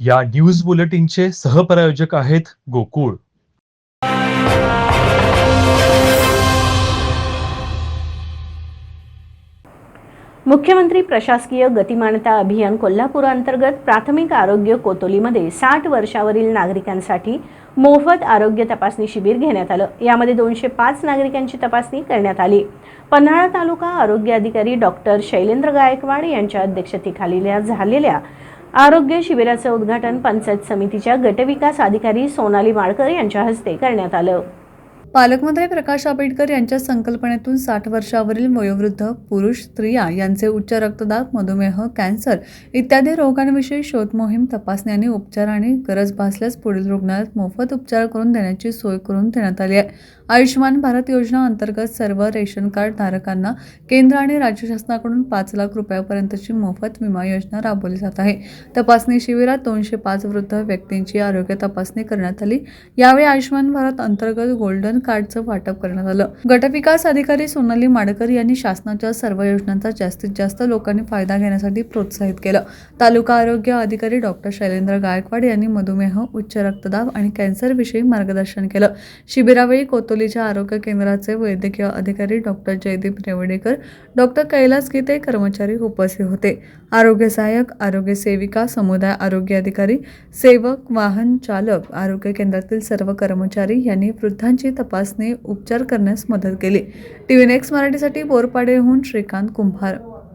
या न्यूज बुलेटिनचे सहप्रायोजक आहेत गोकुळ. मुख्यमंत्री प्रशासकीय गतिमानता अभियान कोल्हापूर अंतर्गत प्राथमिक आरोग्य कोतोलीमध्ये साठ वर्षावरील नागरिकांसाठी मोफत आरोग्य तपासणी शिबिर घेण्यात आलं. यामध्ये दोनशे पाच नागरिकांची तपासणी करण्यात आली. पन्हाळा तालुका आरोग्य अधिकारी डॉक्टर शैलेंद्र गायकवाड यांच्या अध्यक्षतेखाली झालेल्या आरोग्य शिबिराचं उद्घाटन पंचायत समितीच्या गटविकास अधिकारी सोनाली माळकर यांच्या हस्ते करण्यात आलं. पालकमंत्री प्रकाश आंबेडकर यांच्या संकल्पनेतून साठ वर्षावरील वयोवृद्ध पुरुष स्त्रिया यांचे उच्च रक्तदाब मधुमेह कॅन्सर इत्यादी रोगांविषयी शोध मोहीम तपासणी आणि उपचार आणि गरज भासल्यास पुढील रुग्णालयात मोफत उपचार करून देण्याची सोय करून देण्यात आली आहे. आयुष्यमान भारत योजना अंतर्गत सर्व रेशन कार्ड धारकांना केंद्र आणि राज्य शासनाकडून पाच लाख रुपयापर्यंतची मोफत विमा योजना राबवली जात आहे. तपासणी शिबिरात दोनशे पाच वृद्ध व्यक्तींची आरोग्य तपासणी करण्यात आली. यावेळी आयुष्यमान भारत अंतर्गत गोल्डन कार्डचं वाटप करण्यात आलं. गटविकास अधिकारी सोनाली माडकर यांनी शासनाच्या सर्व योजनांचा जास्तीत जास्त लोकांनी फायदा घेण्यासाठी प्रोत्साहित केलं. तालुका आरोग्य अधिकारी डॉक्टर शैलेंद्र गायकवाड यांनी मधुमेह उच्च रक्तदाब आणि कॅन्सरविषयी मार्गदर्शन केलं. शिबिरावेळी कोतोलीच्या आरोग्य केंद्राचे वैद्यकीय अधिकारी डॉक्टर जयदीप रेवडेकर डॉक्टर कैलास गीते कर्मचारी उपस्थित होते. आरोग्य सहाय्यक आरोग्य सेविका समुदाय आरोग्य अधिकारी सेवक वाहन चालक आरोग्य केंद्रातील सर्व कर्मचारी यांनी वृद्धांची तपास तपासणी उपचार करण्यास मदत केली. टी व्ही नेक्स्ट मराठीसाठी बोरपाडेहून श्रीकांत कुंभार.